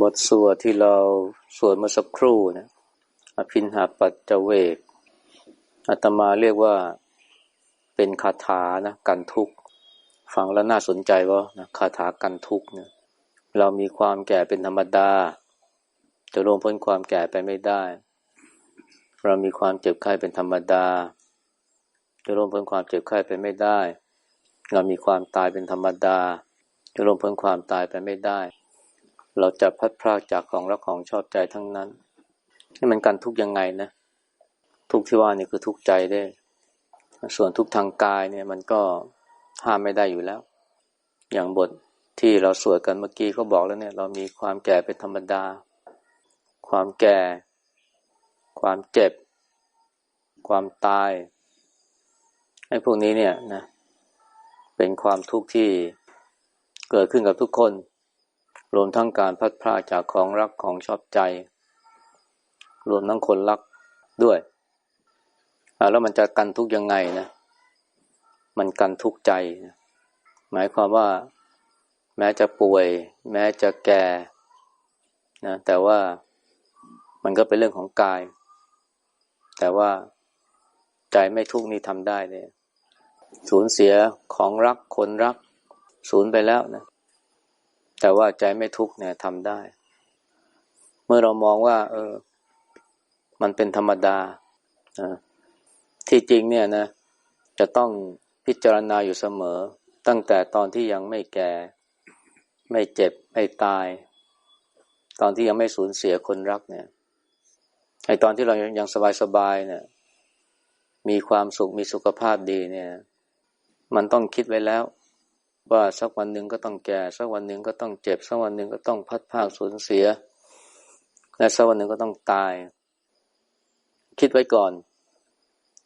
บทสวดที่เราสวดเมื่อสักครู่นะอภินหาปัจเจเวกอาตมาเรียกว่าเป็นคาถานะกันทุกฟังแล้วน่าสนใจวนะคาถากันทุกเนี่ยเรามีความแก่เป็นธรรมดา จะลงพ้นความแก่ไปไม่ได้ เรามีความเจ็บไข้เป็นธรรมดา จะลงพ้นความเจ็บไข้ไปไม่ได้ เรามีความตายเป็นธรรมดา จะลงพ้นความตายไปไม่ได้ เราจะพัดพรากจากของรักของชอบใจทั้งนั้นนี่มันกันทุกยังไงนะ ทุกที่ว่านี่คือทุกใจได้ ส่วนทุกทางกายเนี่ยมันก็ห้ามไม่ได้อยู่แล้ว อย่างบทที่เราสวดกันเมื่อกี้ก็บอกแล้วเนี่ย เรามีความแก่เป็นธรรมดา ความแก่ ความเจ็บ ความตายไอ้พวกนี้เนี่ยนะ เป็นความทุกข์ที่เกิดขึ้นกับทุกคน รวมทั้งการพัดพลาดจากของรักของชอบใจ รวมทั้งคนรักด้วยแล้วมันจะกันทุกยังไงนะ มันกันทุกใจนะหมายความว่า แม้จะป่วย แม้จะแก่นะแต่ว่ามันก็เป็นเรื่องของกาย แต่ว่าใจไม่ทุกนี่ทำได้เนี่ยสูญเสียของรักคนรัก สูญไปแล้วนะ แต่ว่าใจไม่ทุกข์เนี่ยทำได้ เมื่อเรามองว่า เออ มันเป็นธรรมดาที่จริงเนี่ยนะ จะต้องพิจารณาอยู่เสมอ ตั้งแต่ตอนที่ยังไม่แก่ ไม่เจ็บ ไม่ตาย ตอนที่ยังไม่สูญเสียคนรักเนี่ยไอตอนที่เรายังสบายสบายเนี่ย มีความสุขมีสุขภาพดีเนี่ย มันต้องคิดไว้แล้ว ว่าสักวันหนึ่งก็ต้องแก่สักวันหนึ่งก็ต้องเจ็บสักวันหนึ่งก็ต้องพัดภาคสูญเสีย และสักวันหนึ่งก็ต้องตาย คิดไว้ก่อน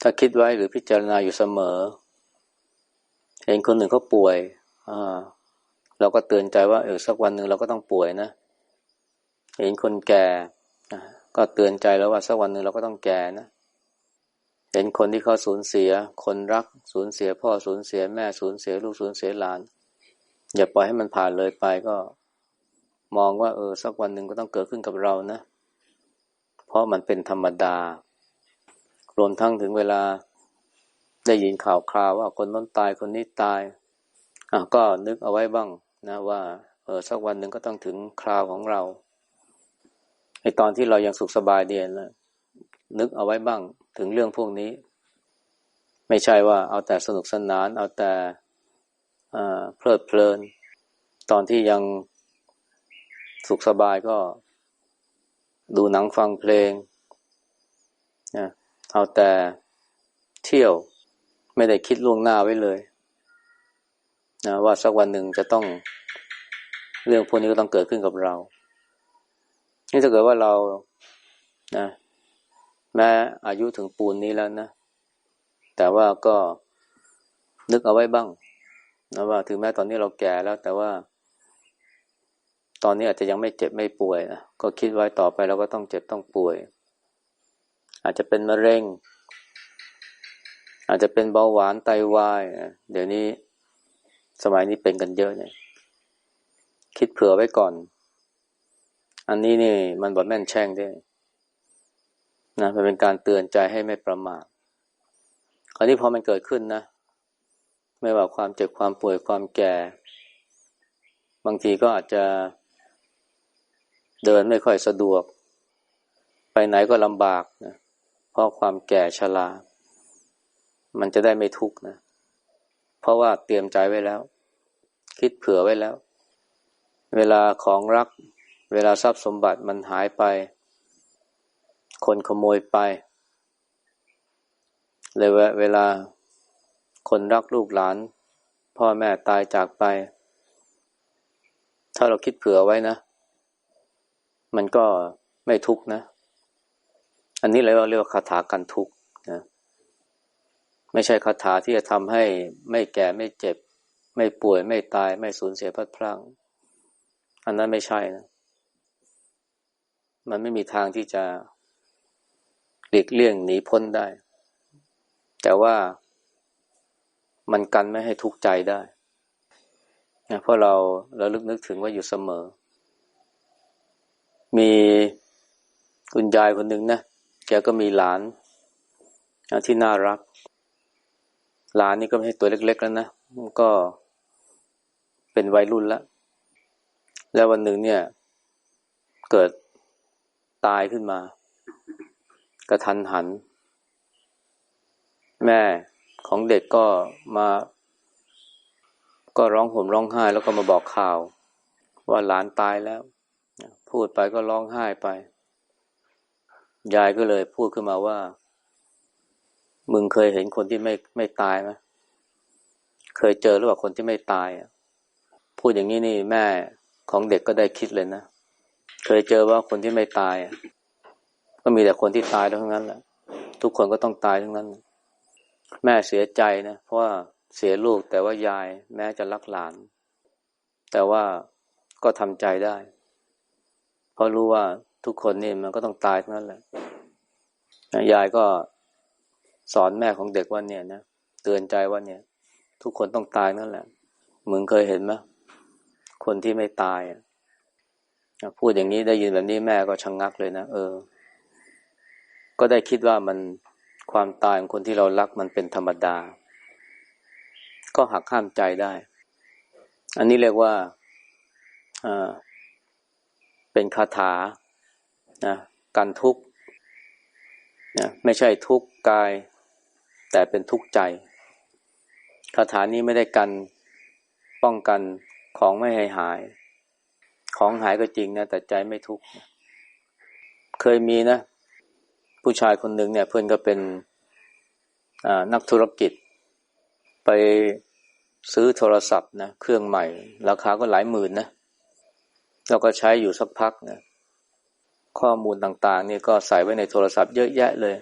ถ้าคิดไว้หรือพิจารณาอยู่เสมอ เห็นคนหนึ่งเขาป่วยอ่าเราก็เตือนใจว่าเออสักวันหนึ่งเราก็ต้องป่วยนะ เห็นคนแก่ก็เตือนใจแล้วว่าสักวันหนึ่งเราก็ต้องแก่นะ เห็นคนที่เขาสูญเสีย คนรักสูญเสียพ่อสูญเสียแม่สูญเสียลูกสูญเสียหลาน อย่าปล่อยให้มันผ่านเลยไปก็ มองว่า เออ สักวันหนึ่งก็ต้องเกิดขึ้นกับเรานะ เพราะมันเป็นธรรมดา รวมทั้งถึงเวลาได้ยินข่าวคราวว่าคนน้นตายคนนี้ตายอะก็นึกเอาไว้บ้างนะว่า เออสักวันหนึ่งก็ต้องถึงคราวของเราไอตอนที่เรายังสุขสบายเดียนนะนึกเอาไว้บ้าง ถึงเรื่องพวกนี้ ไม่ใช่ว่าเอาแต่สนุกสนาน เอาแต่เพลิดเพลิน ตอนที่ยังสุขสบายก็ดูหนังฟังเพลง เอาแต่เที่ยวไม่ได้คิดล่วงหน้าไว้เลยนะว่าสักวันหนึ่งจะต้องเรื่องพวกนี้ก็ต้องเกิดขึ้นกับเรา นี่ถ้าเกิดว่าเรานะ แม้อายุถึงปูนนี้แล้วนะ แต่ว่าก็นึกเอาไว้บ้างนะว่าถึงแม้ตอนนี้เราแก่แล้ว แต่ว่า ตอนนี้อาจจะยังไม่เจ็บไม่ป่วยนะก็คิดไว้ต่อไปเราก็ต้องเจ็บต้องป่วย อาจจะเป็นมะเร็ง อาจจะเป็นเบาหวานไตาวายเดี๋ยวนี้สมัยนี้เป็นกันเยอะเนี่ยคิดเผื่อไว้ก่อน อันนี้นี่มันบอดแม่นแช่งด้วย นะมันเป็นการเตือนใจให้ไม่ประมาทคราวนี้พอมันเกิดขึ้นนะ ไม่ว่าความเจ็บความป่วยความแก่ บางทีก็อาจจะ เดินไม่ค่อยสะดวก ไปไหนก็ลำบากนะเพราะความแก่ชรา มันจะได้ไม่ทุกข์นะ เพราะว่าเตรียมใจไว้แล้ว คิดเผื่อไว้แล้ว เวลาของรัก เวลาทรัพย์สมบัติมันหายไป คนขโมยไป เลยเวลาคนรักลูกหลาน พ่อแม่ตายจากไป ถ้าเราคิดเผื่อไว้นะ มันก็ไม่ทุกนะ อันนี้เราเรียกว่าคาถากันทุกนะไม่ใช่คาถาที่จะทำให้ไม่แก่ไม่เจ็บ ไม่ป่วยไม่ตายไม่สูญเสียพัดพลังอันนั้นไม่ใช่นะ มันไม่มีทางที่จะ ลีกเลี่ยงหนีพ้นได้ แต่ว่ามันกันไม่ให้ทุกข์ใจได้นะเพราะเราเราลึกนึกถึงว่าอยู่เสมอ มีคุณยายคนหนึ่งนะแกก็มีหลานที่น่ารัก หลานนี่ก็ไม่ใช่ตัวเล็ก ๆ แล้วนะก็เป็นวัยรุ่นแล้ว แล้ววันหนึ่งเนี่ย เกิดตายขึ้นมา กระทันหัน แม่ของเด็กก็มา ก็ร้องห่มร้องไห้แล้วก็มาบอกข่าว ว่าหลานตายแล้ว พูดไปก็ร้องไห้ไป ยายก็เลยพูดขึ้นมาว่า มึงเคยเห็นคนที่ไม่ไม่ตายไหมเคยเจอหรือเปล่าคนที่ไม่ตายพูดอย่างนี้นี่แม่ของเด็กก็ได้คิดเลยนะ เคยเจอว่าคนที่ไม่ตาย ก็มีแต่คนที่ตายทั้งนั้นแหละทุกคนก็ต้องตายทั้งนั้น แม่เสียใจนะเพราะว่าเสียลูกแต่ว่ายายแม้จะรักหลาน แต่ว่าก็ทำใจได้ เพราะรู้ว่าทุกคนนี่มันก็ต้องตายทั้งนั้นแหละยายก็สอนแม่ของเด็กว่าเนี่ยนะเตือนใจว่าเนี่ย ทุกคนต้องตายนั่นแหละมึงเคยเห็นไหมคนที่ไม่ตายพูดอย่างนี้ได้ยินแบบนี้แม่ก็ชะงงักเลยนะเออ ก็ได้คิดว่ามันความตายของคนที่เรารักมันเป็นธรรมดา ก็หักห้ามใจได้ อันนี้เรียกว่าเป็นคาถานะกันทุกนะไม่ใช่ทุกข์กาย แต่เป็นทุกข์ใจคาถานี้ไม่ได้กันป้องกันของไม่ให้หาย ของหายก็จริงนะแต่ใจไม่ทุกข์เคยมีนะ ผู้ชายคนหนึ่งเนี่ยเพื่อนก็เป็นนักธุรกิจ ไปซื้อโทรศัพท์นะเครื่องใหม่ ราคาก็หลายหมื่นนะแล้วก็ใช้อยู่สักพักนะข้อมูลต่างๆนี่ก็ใส่ไว้ในโทรศัพท์เยอะแยะเลย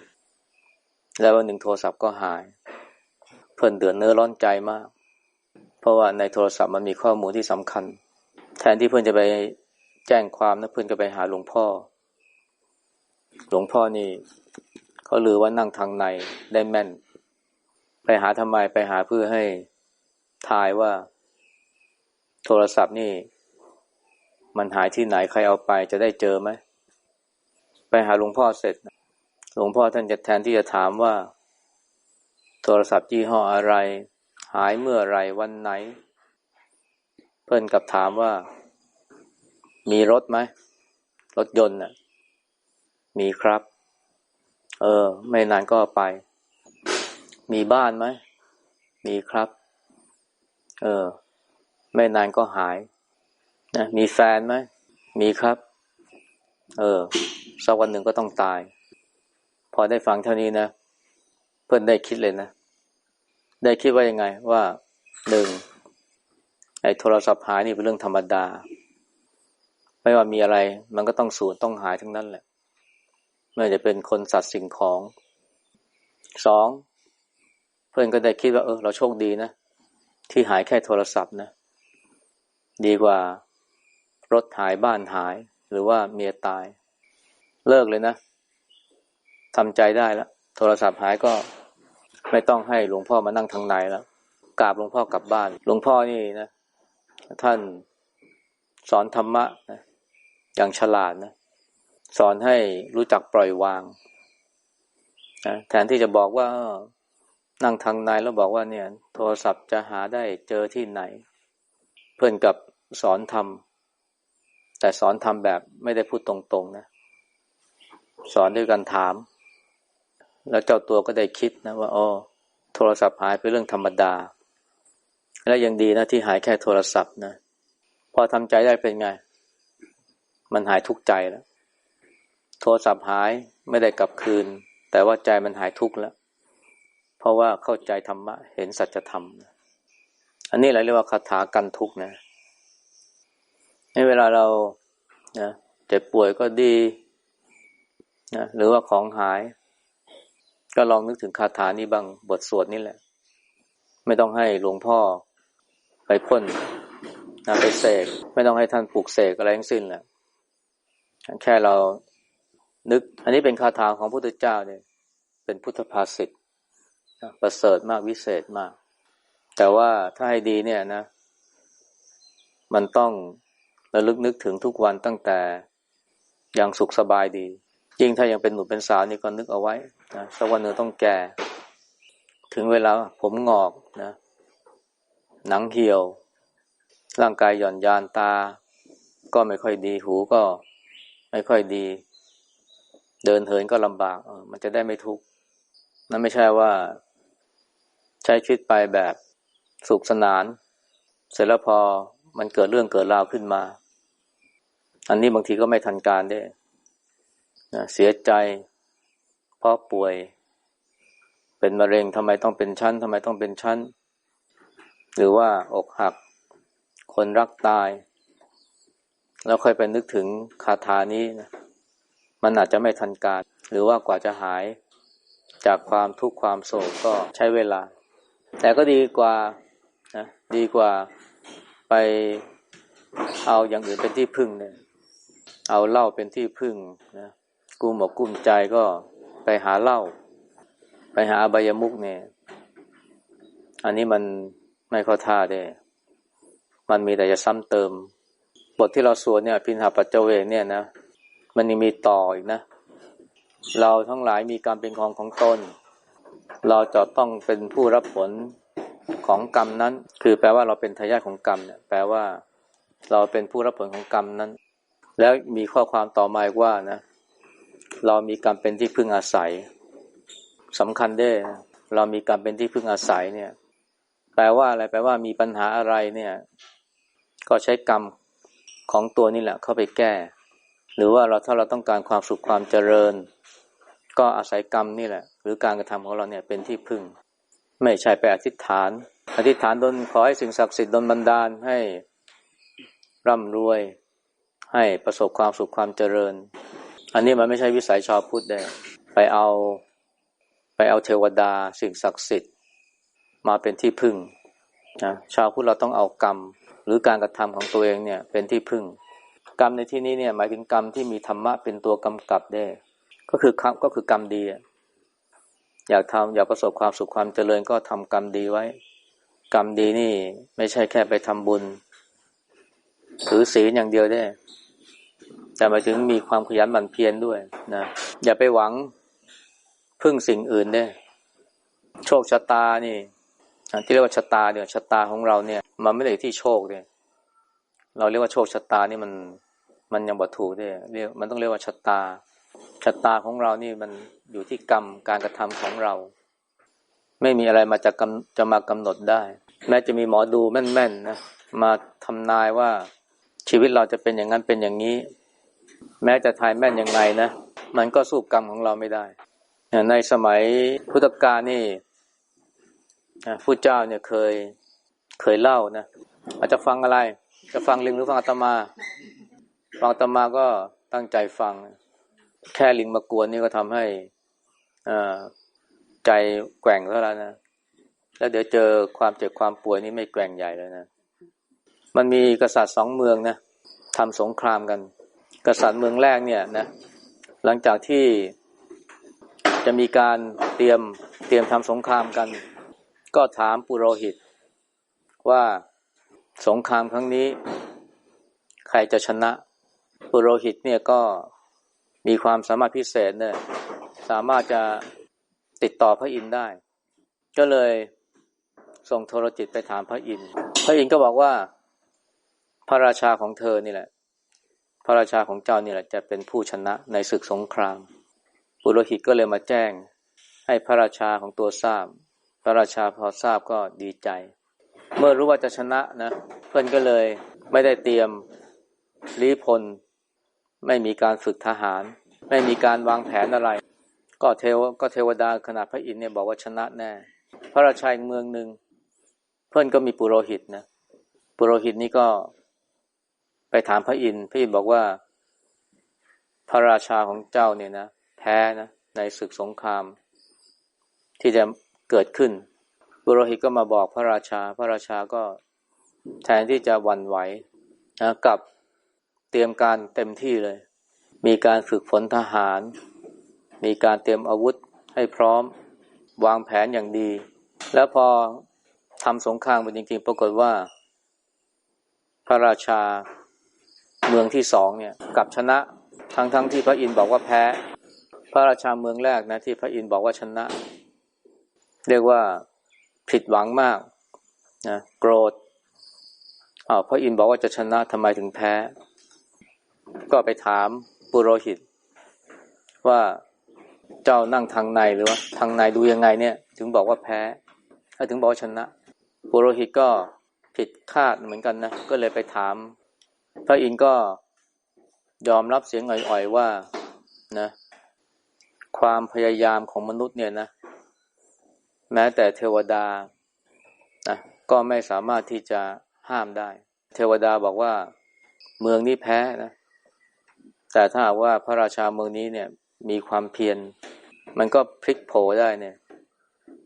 แล้ววันหนึ่งโทรศัพท์ก็หาย เพื่อนเดือดเนื้อร้อนใจมาก เพราะว่าในโทรศัพท์มันมีข้อมูลที่สำคัญ แทนที่เพื่อนจะไปแจ้งความนะเพื่อนก็ไปหาหลวงพ่อ หลวงพ่อนี่เขาลือว่านั่งทางในได้แม่น ไปหาทำไมไปหาเพื่อให้ทายว่า โทรศัพท์นี่ มันหายที่ไหนใครเอาไปจะได้เจอไหมไปหาหลวงพ่อเสร็จหลวงพ่อท่านจะแทนที่จะถามว่า โทรศัพท์ยี่ห้ออะไร หายเมื่อไรวันไหน เพื่อนกับถามว่า มีรถไหมรถยนต์น่ะ มีครับ เออ ไม่นานก็ไป มีบ้านไหม มีครับ เออ ไม่นานก็หายนะมีแฟนไหม มีครับ เออ สักวันหนึ่งก็ต้องตาย พอได้ฟังเท่านี้นะ เพื่อนได้คิดเลยนะ ได้คิดว่ายังไง ว่าหนึ่งไอ้โทรศัพท์หายนี่เป็นเรื่องธรรมดา ไม่ว่ามีอะไร มันก็ต้องสูญต้องหายทั้งนั้นแหละ ไม่ว่าจะเป็นคนสัตว์สิ่งของสองเพื่อนก็ได้คิดว่าเออเราโชคดีนะ ที่หายแค่โทรศัพท์นะ ดีกว่ารถหายบ้านหาย หรือว่าเมียตาย เลิกเลยนะทำใจได้แล้วโทรศัพท์หายก็ไม่ต้องให้หลวงพ่อมานั่งทางในแล้วกราบหลวงพ่อกลับบ้าน หลวงพ่อนี่นะ ท่านสอนธรรมะนะอย่างฉลาดนะ สอนให้รู้จักปล่อยวางนะแทนที่จะบอกว่านั่งทางในแล้วบอกว่าเนี่ย โทรศัพท์จะหาได้เจอที่ไหน เพื่อนกับสอนทำแต่สอนทำแบบไม่ได้พูดตรงๆนะ สอนด้วยการถาม แล้วเจ้าตัวก็ได้คิดนะว่าอ๋อโทรศัพท์หายเป็นเรื่องธรรมดา และยังดีนะที่หายแค่โทรศัพท์นะพอทำใจได้เป็นไง มันหายทุกใจแล้ว โทรศัพท์หายไม่ได้กลับคืน แต่ว่าใจมันหายทุกข์แล้ว เพราะว่าเข้าใจธรรมะ เห็นสัจธรรม อันนี้เรียกว่าคาถากันทุกข์นะในเวลาเรานะเจ็บป่วยก็ดีนะหรือว่าของหาย ก็ลองนึกถึงคาถานี้บ้างบทสวดนี่แหละ ไม่ต้องให้หลวงพ่อไปพ่นนะไปเสกไม่ต้องให้ท่านปลูกเสกอะไรทั้งสิ้นแหละแค่เรา นึก อันนี้เป็นคาถาของพระพุทธเจ้าเนี่ย เป็นพุทธภาษิตประเสริฐมากวิเศษมาก แต่ว่าถ้าให้ดีเนี่ยนะ มันต้องระลึกนึกถึงทุกวันตั้งแต่ยังสุขสบายดี ยิ่งถ้ายังเป็นหนุ่มเป็นสาวนี่ก็นึกเอาไว้นะสักวันหนึ่งต้องแก่ ถึงเวลาผมงอกนะ หนังเหี่ยว ร่างกายหย่อนยานตา ก็ไม่ค่อยดีหูก็ไม่ค่อยดี เดินเหินก็ลำบากมันจะได้ไม่ทุกข์นั่นไม่ใช่ว่า ใช้ชีวิตไปแบบสุขสนาน เสร็จแล้วพอมันเกิดเรื่องเกิดราวขึ้นมา อันนี้บางทีก็ไม่ทันการได้นะเสียใจเพราะป่วย เป็นมะเร็งทำไมต้องเป็นชั้นทำไมต้องเป็นชั้น หรือว่าอกหัก คนรักตาย แล้วค่อยไปนึกถึงคาถานี้นะ มันอาจจะไม่ทันการ หรือว่ากว่าจะหายจากความทุกข์ความโศกก็ใช้เวลา แต่ก็ดีกว่านะดีกว่าไปเอาอย่างอื่นเป็นที่พึ่งเนี่ยเอาเหล้าเป็นที่พึ่งนะกูหมกกุ้มใจก็ไปหาเหล้าไปหาอบายมุกเนี่ย อันนี้มันไม่เข้าท่าได้ มันมีแต่จะซ้ำเติม บทที่เราสวดเนี่ย พินหาปัจเจเวกเนี่ยนะ มันยังมีต่ออีกนะ เราทั้งหลายมีการเป็นของของตน เราจะต้องเป็นผู้รับผลของกรรมนั้น คือแปลว่าเราเป็นทายาทของกรรมเนี่ย แปลว่าเราเป็นผู้รับผลของกรรมนั้น แล้วมีข้อความต่อมาอีกว่านะ เรามีการเป็นที่พึ่งอาศัยสำคัญได้ เรามีการเป็นที่พึ่งอาศัยเนี่ย แปลว่าอะไร แปลว่ามีปัญหาอะไรเนี่ย ก็ใช้กรรมของตัวนี่แหละเข้าไปแก้ หรือว่าเราถ้าเราต้องการความสุขความเจริญ ก็อาศัยกรรมนี่แหละ หรือการกระทำของเราเนี่ยเป็นที่พึ่ง ไม่ใช่ไปอธิษฐาน อธิษฐานดนขอให้สิ่งศักดิ์สิทธิ์ดนบันดาลให้ร่ำรวย ให้ประสบความสุขความเจริญ อันนี้มันไม่ใช่วิสัยชาวพุทธได้ไปเอาไปเอาเทวดาสิ่งศักดิ์สิทธิ์มาเป็นที่พึ่งนะชาวพุทธเราต้องเอากรรม หรือการกระทำของตัวเองเนี่ยเป็นที่พึ่ง กรรมในที่นี้เนี่ยหมายถึงกรรมที่มีธรรมะเป็นตัวกำกับได้ ก็คือก็คือกรรมดี อยากทำอยากประสบความสุขความเจริญก็ทำกรรมดีไว้ กรรมดีนี่ไม่ใช่แค่ไปทำบุญถือศีลอย่างเดียวได้ แต่หมายถึงมีความขยันหมั่นเพียรด้วยนะอย่าไปหวังพึ่งสิ่งอื่นเนี่ยโชคชะตานี่ที่เรียกว่าชะตาเนี่ยชะตาของเราเนี่ย มันไม่ได้ที่โชคเนี่ย เราเรียกว่าโชคชะตานี่มันมันยังบ่ถูกเนี่ยเรียกมันต้องเรียกว่าชะตาชะตาของเรานี่มันอยู่ที่กรรมการกระทำของเรา ไม่มีอะไรมาจะกำจะมากำหนดได้ แม้จะมีหมอดูแม่นๆนะมาทำนายว่าชีวิตเราจะเป็นอย่างนั้นเป็นอย่างนี้ แม้จะทายแม่นยังไงนะมันก็สู้กรรมของเราไม่ได้ ในสมัยพุทธกาลนี่ผู้เจ้าเนี่ยเคยเคยเล่านะอาจจะฟังอะไร จะฟังลิงหรือฟังอาตมา ฟังอาตมาก็ตั้งใจฟัง แค่ลิงมากวนนี่ก็ทำให้ใจแกว่งแล้วนะแล้วเดี๋ยวเจอความเจ็บความป่วยนี่ไม่แกว่งใหญ่เลยนะ มันมีกษัตริย์สองเมืองนะทำสงครามกัน กษัตริย์เมืองแรกเนี่ยนะ หลังจากที่จะมีการเตรียมเตรียมทำสงครามกัน ก็ถามปุโรหิตว่า สงครามครั้งนี้ ใครจะชนะ ปุโรหิตเนี่ยก็มีความสามารถพิเศษเนี่ย สามารถจะติดต่อพระอินทร์ได้ ก็เลยส่งโทรจิตไปถามพระอินทร์ พระอินทร์ก็บอกว่า พระราชาของเธอนี่แหละ พระราชาของเจ้านี่แหละ จะเป็นผู้ชนะในศึกสงคราม ปุโรหิตก็เลยมาแจ้ง ให้พระราชาของตัวทราบ พระราชาพอทราบก็ดีใจ เมื่อรู้ว่าจะชนะนะ เพื่อนก็เลยไม่ได้เตรียมรีพล ไม่มีการฝึกทหาร ไม่มีการวางแผนอะไร ก็เทวก็เทวดาขนาดพระอินทร์เนี่ยบอกว่าชนะแน่ พระราชาเมืองหนึ่งเพื่อนก็มีปุโรหิตนะปุโรหิตนี่ก็ไปถามพระอินทร์พระอินทร์บอกว่า พระราชาของเจ้าเนี่ยนะแพ้นะในศึกสงครามที่จะเกิดขึ้น บุโรหิตก็มาบอกพระราชา พระราชาก็แทนที่จะวันไหวนะกับเตรียมการเต็มที่เลย มีการฝึกฝนทหาร มีการเตรียมอาวุธให้พร้อมวางแผนอย่างดี แล้วพอทำสงครามไปจริงๆ ปรากฏว่า พระราชาเมืองที่สองเนี่ยกับชนะทั้งๆทที่พระอินทร์บอกว่าแพ้ พระราชาเมืองแรกนะที่พระอินทร์บอกว่าชนะ เรียกว่า ผิดหวังมากนะโกรธอ้าวพระอินทร์บอกว่าจะชนะทำไมถึงแพ้ ก็ไปถามปุโรหิต ว่าเจ้านั่งทางในหรือว่าทางในดูยังไงเนี่ย ถึงบอกว่าแพ้ถ้าถึงบอกชนะ ปุโรหิตก็ผิดคาดเหมือนกันนะ ก็เลยไปถาม พระอินทร์ก็ยอมรับเสียงอ่อยๆว่านะ ความพยายามของมนุษย์เนี่ยนะ แม้แต่เทวดานะก็ไม่สามารถที่จะห้ามได้ เทวดาบอกว่าเมืองนี้แพ้นะ แต่ถ้าว่าพระราชาเมืองนี้เนี่ยมีความเพียร มันก็พลิกโผได้เนี่ย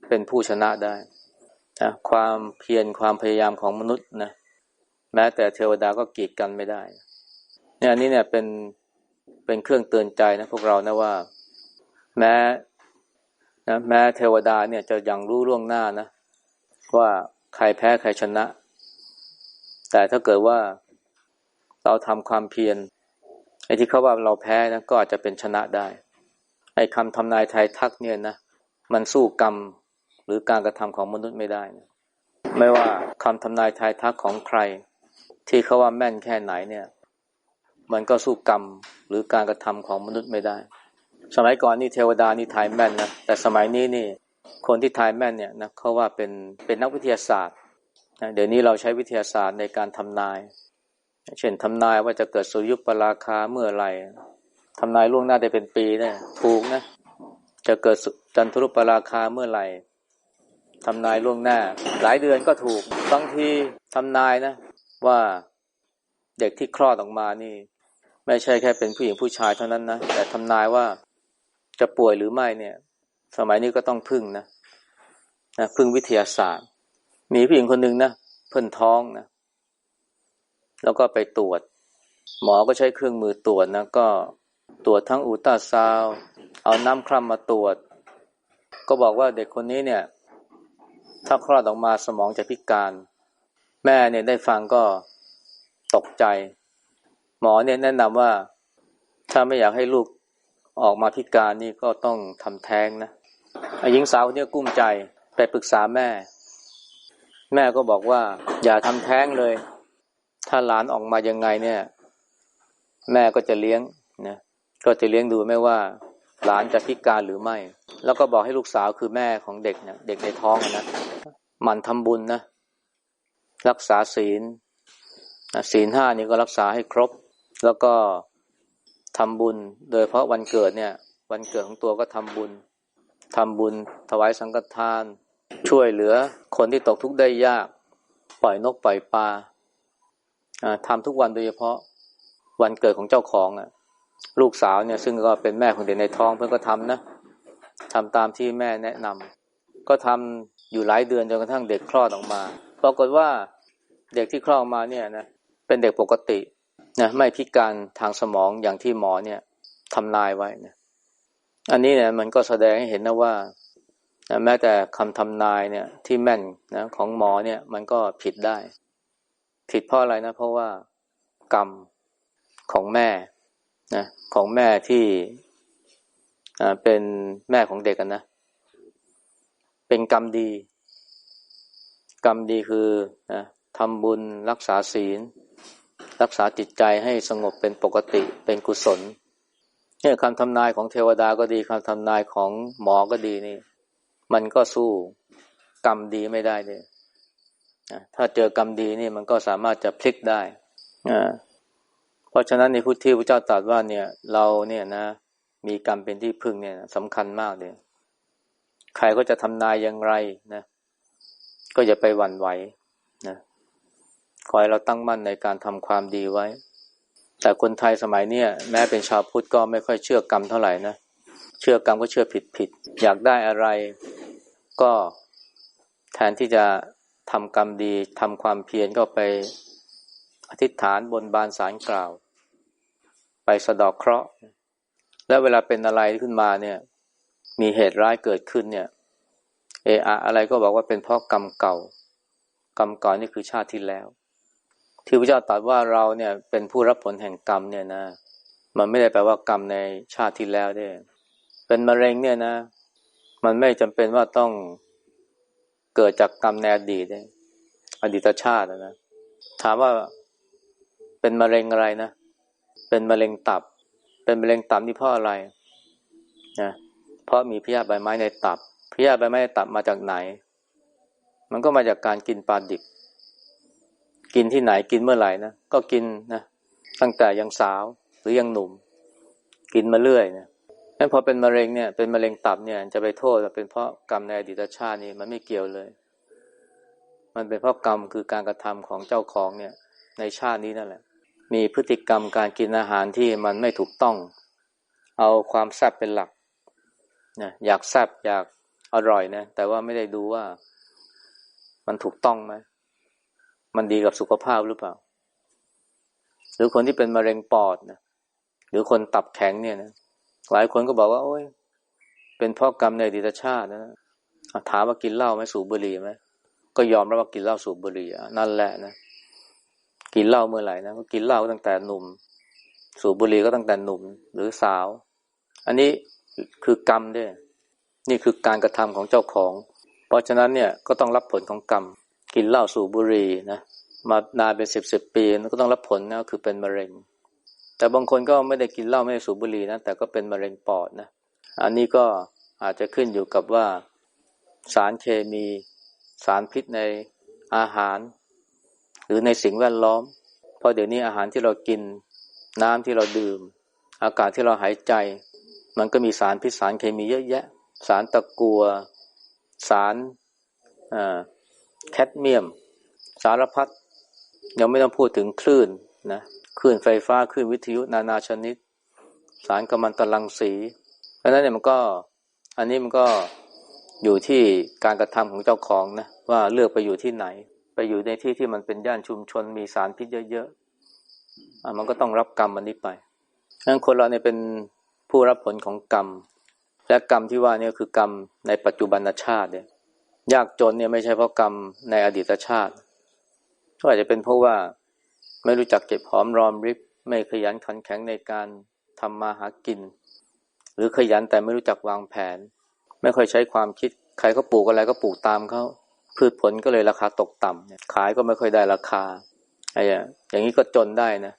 เป็นผู้ชนะได้นะความเพียรความพยายามของมนุษย์นะแม้แต่เทวดาก็กีดกันไม่ได้เนี่ยอันนี้เนี่ยเป็นเป็นเครื่องเตือนใจนะพวกเรานะว่า แม้ นะแม้เทวดาเนี่ยจะยังรู้ล่วงหน้านะว่าใครแพ้ใครชนะ แต่ถ้าเกิดว่าเราทำความเพียรไอ้ที่เขาว่าเราแพ้นะก็อาจจะเป็นชนะได้ ไอ้คำทำนายไทยทักเนี่ยนะมันสู้กรรมหรือการกระทำของมนุษย์ไม่ได้นะไม่ว่าคำทำนายทายทักของใคร ที่เขาว่าแม่นแค่ไหนเนี่ย มันก็สู้กรรมหรือการกระทำของมนุษย์ไม่ได้ สมัยก่อนนี่เทวดานี่ทายแม่นนะแต่สมัยนี้นี่คนที่ทายแม่นเนี่ยนะเขาว่าเป็นเป็นนักวิทยาศาสตร์นะเดี๋ยวนี้เราใช้วิทยาศาสตร์ในการทำนาย เช่นทำนายว่าจะเกิดสุริยุปราคาเมื่อไหร่ทำนายล่วงหน้าได้เป็นปีเนี่ยถูกนะ จะเกิดจันทรุปราคาเมื่อไหร่ทำนายล่วงหน้า หลายเดือนก็ถูกบางทีทำนายนะ ว่าเด็กที่คลอดออกมานี่ ไม่ใช่แค่เป็นผู้หญิงผู้ชายเท่านั้นนะแต่ทำนายว่า จะป่วยหรือไม่เนี่ย สมัยนี้ก็ต้องพึ่งนะนะพึ่งวิทยาศาสตร์ มีผู้หญิงคนหนึ่งนะเพิ่นท้องนะแล้วก็ไปตรวจ หมอก็ใช้เครื่องมือตรวจนะก็ตรวจทั้งอุลตราซาวเอาน้ำคร่ำมาตรวจ ก็บอกว่าเด็กคนนี้เนี่ย ถ้าคลอดออกมาสมองจะพิการ แม่เนี่ยได้ฟังก็ตกใจ หมอเนี่ยแนะนำว่า ถ้าไม่อยากให้ลูก ออกมาพิการนี่ก็ต้องทำแท้งนะหญิงสาวเนี่ยกุ้มใจไปปรึกษาแม่ แม่ก็บอกว่า อย่าทำแท้งเลย ถ้าหลานออกมายังไงเนี่ย แม่ก็จะเลี้ยงนะก็จะเลี้ยงดูไม่ว่า หลานจะพิการหรือไม่ แล้วก็บอกให้ลูกสาวคือแม่ของเด็กเนี่ยเด็กในท้องนะหมั่นทำบุญนะรักษาศีลศีลห้านี่ก็รักษาให้ครบ แล้วก็ ทำบุญ โดยเพราะวันเกิดเนี่ย วันเกิดของตัวก็ทำบุญทำบุญ ถวายสังฆทาน ช่วยเหลือคนที่ตกทุกข์ได้ยาก ปล่อยนกปล่อยปลาทำทุกวันโดยเฉพาะวันเกิดของเจ้าของอะ ลูกสาวเนี่ย ซึ่งก็เป็นแม่ของเด็กในท้องเพื่อนก็ทำนะทำตามที่แม่แนะนำก็ทำอยู่หลายเดือนจนกระทั่งเด็กคลอดออกมา ปรากฏว่าเด็กที่คลอดออกมาเนี่ยนะเป็นเด็กปกติ นะไม่พิการทางสมองอย่างที่หมอเนี่ยทำนายไว้นะอันนี้เนี่ยมันก็แสดงให้เห็นนะว่านะแม้แต่คำทำนายเนี่ยที่แม่นนะของหมอเนี่ยมันก็ผิดได้ ผิดเพราะอะไรนะ เพราะว่ากรรมของแม่นะของแม่ที่เป็นแม่ของเด็กกันนะ เป็นกรรมดี กรรมดีคือนะทำบุญรักษาศีล รักษาจิตใจให้สงบเป็นปกติเป็นกุศลเนี่ยคำทำนายของเทวดาก็ดีคำทำนายของหมอก็ดีนี่ มันก็สู้กรรมดีไม่ได้เลยถ้าเจอกรรมดีนี่มันก็สามารถจะพลิกได้เพราะฉะนั้นในพุทธิพระเจ้าตรัสว่าเนี่ย เราเนี่ยนะ มีกรรมเป็นที่พึ่งเนี่ยสำคัญมากเลยใครก็จะทำนายอย่างไรนะ ก็อย่าไปหวั่นไหว ขอให้เราตั้งมั่นในการทำความดีไว้ แต่คนไทยสมัยเนี้ยแม้เป็นชาวพุทธก็ไม่ค่อยเชื่อกรรมเท่าไหร่นะ เชื่อกรรมก็เชื่อผิดผิด อยากได้อะไรก็แทนที่จะทำกรรมดีทำความเพียรก็ไปอธิษฐานบนบานสารกล่าว ไปสะดอกเคราะห์ แล้วเวลาเป็นอะไรขึ้นมาเนี่ย มีเหตุร้ายเกิดขึ้นเนี่ย เออะอะไรก็บอกว่าเป็นเพราะกรรมเก่ากรรมก่านี่คือชาติที่แล้ว ที่พระเจ้าตรัสว่าเราเนี่ยเป็นผู้รับผลแห่งกรรมเนี่ยนะ มันไม่ได้แปลว่ากรรมในชาติที่แล้วด้วยเป็นมะเร็งเนี่ยนะ มันไม่จำเป็นว่าต้องเกิดจากกรรมในอดีตอดีตชาตินะถามว่าเป็นมะเร็งอะไรนะเป็นมะเร็งตับ เป็นมะเร็งตับนี่เพราะอะไรนะเพราะมีพยาธิใบไม้ในตับพยาธิใบไม้ในตับมาจากไหน มันก็มาจากการกินปลาดิบ กินที่ไหนกินเมื่อไหร่นะก็กินนะตั้งแต่ยังสาวหรือยังหนุ่ม กินมาเรื่อยนะงั้นพอเป็นมะเร็งเนี่ยเป็นมะเร็งตับเนี่ยจะไปโทษว่าเป็นเพราะกรรมในอดีตชาตินี่มันไม่เกี่ยวเลย มันเป็นเพราะกรรมคือการกระทำของเจ้าของเนี่ย ในชาตินี้นั่นแหละ มีพฤติกรรมการกินอาหารที่มันไม่ถูกต้อง เอาความแซ่บเป็นหลักนะอยากแซ่บอยากอร่อยนะแต่ว่าไม่ได้ดูว่า มันถูกต้องไหม มันดีกับสุขภาพหรือเปล่า หรือคนที่เป็นมะเร็งปอดนะหรือคนตับแข็งเนี่ยนะหลายคนก็บอกว่า โอ้ย เป็นเพราะกรรมในอดีตชาตินะถามว่ากินเหล้าไหมสูบบุหรี่ไหมก็ยอมรับว่ากินเหล้าสูบบุหรี่นั่นแหละนะกินเหล้าเมื่อไหร่นะก็กินเหล้าตั้งแต่หนุ่ม สูบบุหรี่ก็ตั้งแต่หนุ่ม หรือสาว อันนี้คือกรรมด้วยนี่คือการกระทำของเจ้าของ เพราะฉะนั้นเนี่ยก็ต้องรับผลของกรรม กินเหล้าสูบบุหรี่นะมานานเป็นสิบสิบปีก็ต้องรับผลนะคือเป็นมะเร็ง แต่บางคนก็ไม่ได้กินเหล้าไม่ได้สูบบุหรี่นะแต่ก็เป็นมะเร็งปอดนะอันนี้ก็อาจจะขึ้นอยู่กับว่าสารเคมีสารพิษในอาหาร หรือในสิ่งแวดล้อม เพราะเดี๋ยวนี้อาหารที่เรากินน้ำที่เราดื่ม อากาศที่เราหายใจ มันก็มีสารพิษสารเคมีเยอะแยะ สารตะกัว สาร แคดเมียม สารพัดยังไม่ต้องพูดถึงคลื่นนะคลื่นไฟฟ้าคลื่นวิทยุนานาชนิด สารกัมมันตรังสี เพราะนั้นเนี่ยมันก็อันนี้มันก็อยู่ที่การกระทำของเจ้าของนะว่าเลือกไปอยู่ที่ไหน ไปอยู่ในที่ที่มันเป็นย่านชุมชนมีสารพิษเยอะๆอะมันก็ต้องรับกรรมมันนี้ไปงั้นคนเราเนี่ยเป็นผู้รับผลของกรรม และกรรมที่ว่านี่คือกรรมในปัจจุบันชาติเนี่ย ยากจนเนี่ยไม่ใช่เพราะกรรมในอดีตชาติ ก็อาจจะเป็นเพราะว่าไม่รู้จักเก็บหอมรอมริบ ไม่ขยันขันแข็งในการทำมาหากิน หรือขยันแต่ไม่รู้จักวางแผน ไม่ค่อยใช้ความคิด ใครก็ปลูกอะไรก็ปลูกตามเขาพืชผลก็เลยราคาตกต่ำขายก็ไม่ค่อยได้ราคาไอะไรอย่างนี้ก็จนได้นะ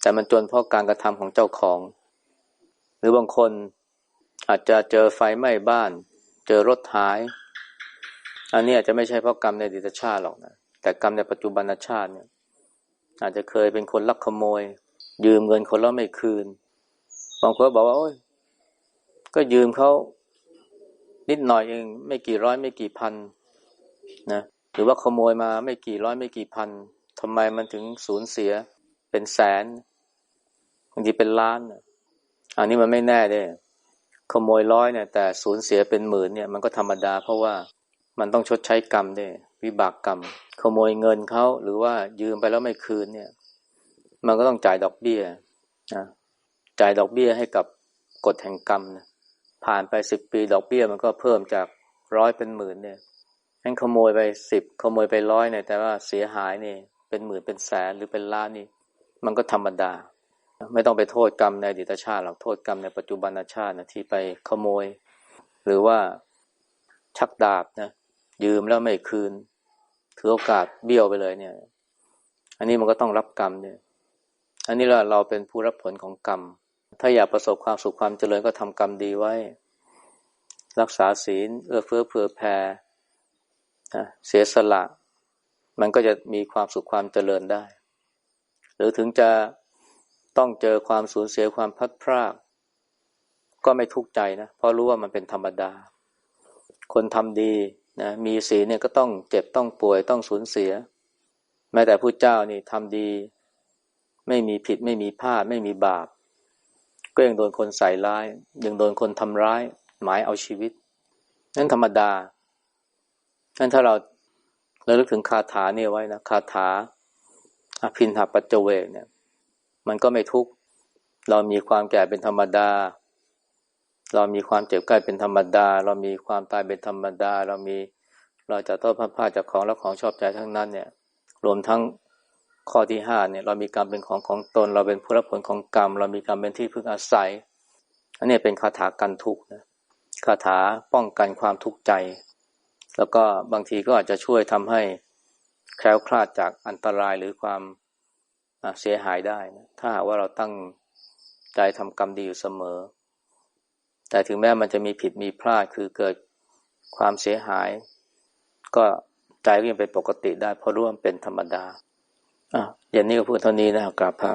แต่มันจนเพราะการกระทำของเจ้าของ หรือบางคนอาจจะเจอไฟไหม้บ้าน เจอรถหาย อันนี้อาจจะไม่ใช่เพราะกรรมในอดีตชาติหรอกนะแต่กรรมในปัจจุบันชาติเนี่ย อาจจะเคยเป็นคนลักขโมย ยืมเงินคนแล้วไม่คืนบางคนบอกว่าโอ้ยก็ยืมเขานิดหน่อยเองไม่กี่ร้อยไม่กี่พันนะหรือว่าขโมยมาไม่กี่ร้อยไม่กี่พันทำไมมันถึงสูญเสียเป็นแสนบางทีเป็นล้านอันนี้มันไม่แน่เลยขโมยร้อยเนี่ย แต่สูญเสียเป็นหมื่นเนี่ย มันก็ธรรมดาเพราะว่า มันต้องชดใช้กรรมด้วยวิบากกรรม ขโมยเงินเขาหรือว่ายืมไปแล้วไม่คืนเนี่ย มันก็ต้องจ่ายดอกเบี้ยนะจ่ายดอกเบี้ยให้กับกฎแห่งกรรมนะผ่านไปสิบปีดอกเบี้ยมันก็เพิ่มจากร้อยเป็นหมื่นเนี่ยงั้นขโมยไปสิบขโมยไปร้อยเนี่ยแต่ว่าเสียหายนี่เป็นหมื่นเป็นแสนหรือเป็นล้านนี่ มันก็ธรรมดา ไม่ต้องไปโทษกรรมในอดีตชาติหรอกโทษกรรมในปัจจุบันชาตินะที่ไปขโมย หรือว่าชักดาบนะ ยืมแล้วไม่คืนถือโอกาสเบี้ยวไปเลยเนี่ย อันนี้มันก็ต้องรับกรรมเนี่ย อันนี้เราเราเป็นผู้รับผลของกรรม ถ้าอยากประสบความสุขความเจริญก็ทำกรรมดีไว้ รักษาศีลเอื้อเฟื้อเผื่อแผ่เสียสละ มันก็จะมีความสุขความเจริญได้ หรือถึงจะต้องเจอความสูญเสียความพัดพรากก็ไม่ทุกข์ใจนะ เพราะรู้ว่ามันเป็นธรรมดา คนทำดี นะมีศีลเนี่ยก็ต้องเจ็บต้องป่วยต้องสูญเสีย แม้แต่ผู้เจ้านี่ทำดี ไม่มีผิดไม่มีพลาดไม่มีบาป ก็ยังโดนคนใส่ร้าย ยังโดนคนทำร้าย หมายเอาชีวิต นั่นธรรมดานั่นถ้าเราเราลึกถึงคาถาเนี่ยไว้นะคาถาอภินหาปัจเจเวเนี่ย มันก็ไม่ทุกข์เรามีความแก่เป็นธรรมดา เรามีความเจ็บใกล้เป็นธรรมดา เรามีความตายเป็นธรรมดา เรามีเราจะต้องพัดพาจากของและของชอบใจทั้งนั้นเนี่ย รวมทั้งข้อที่ห้าเนี่ยเรามีกรรมเป็นของของตน เราเป็นผู้รับผลของกรรม เรามีกรรมเป็นที่พึ่งอาศัย อันนี้เป็นคาถากันทุกข์นะคาถาป้องกันความทุกข์ใจ แล้วก็บางทีก็อาจจะช่วยทำให้แคล้วคลาดจากอันตรายหรือความเสียหายได้นะถ้าหากว่าเราตั้งใจทำกรรมดีอยู่เสมอ แต่ถึงแม้มันจะมีผิดมีพลาดคือเกิดความเสียหาย ก็ใจก็ยังเป็นปกติได้เพราะร่วมเป็นธรรมดาอะอย่างนี้ก็พูดเท่านี้นะครับกราบพระ